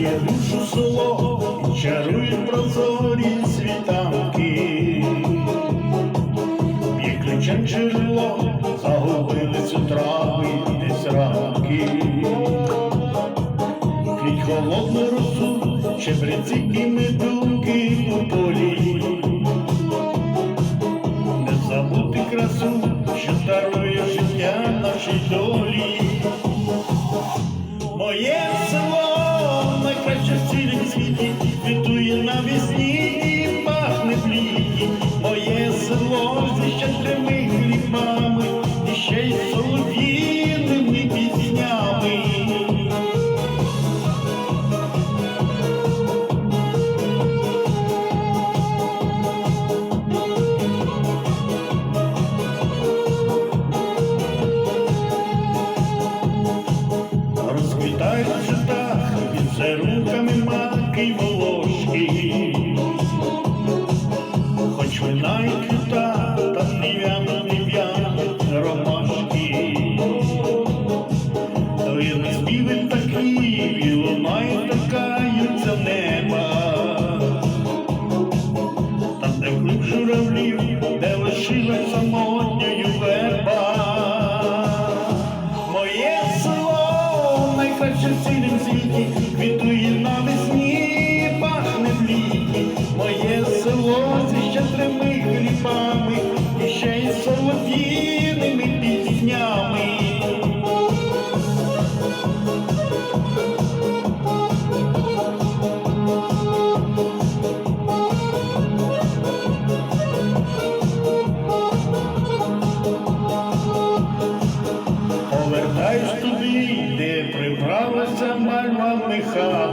Гріє душу село, і чарують прозорі світанки. Б'є ключем джерело, загубились у трави десь ранки. Крізь холодну росу, чебреці і медунки у полі. Не забути красу, що дарує життя нашій долі. Моє село найкраще світі, квітує навесні і пахне в літі. Моє село зі щедрими хлібами, і ще й візерунками маки волошки.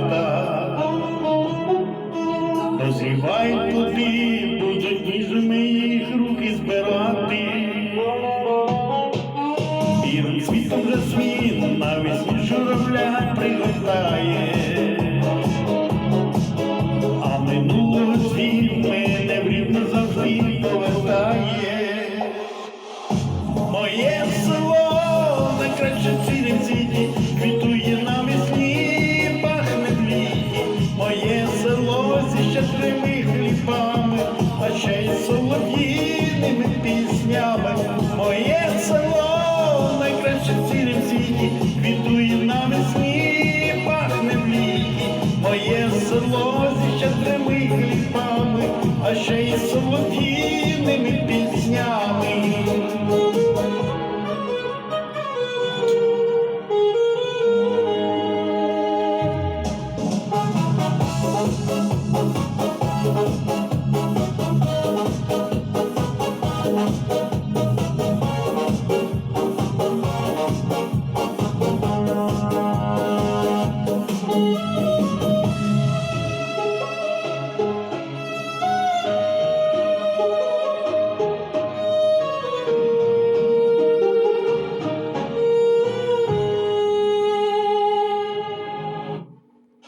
Хата. Дозрівай туди, будуть ніжами їх руки збирати. Білим світом жасмін навіть журавля прилетає. Піснями. Моє село найкраще в цілім світі, квітує навесні, пахне в літі. Моє село зі щедрими хлібами, а ще й солов'їними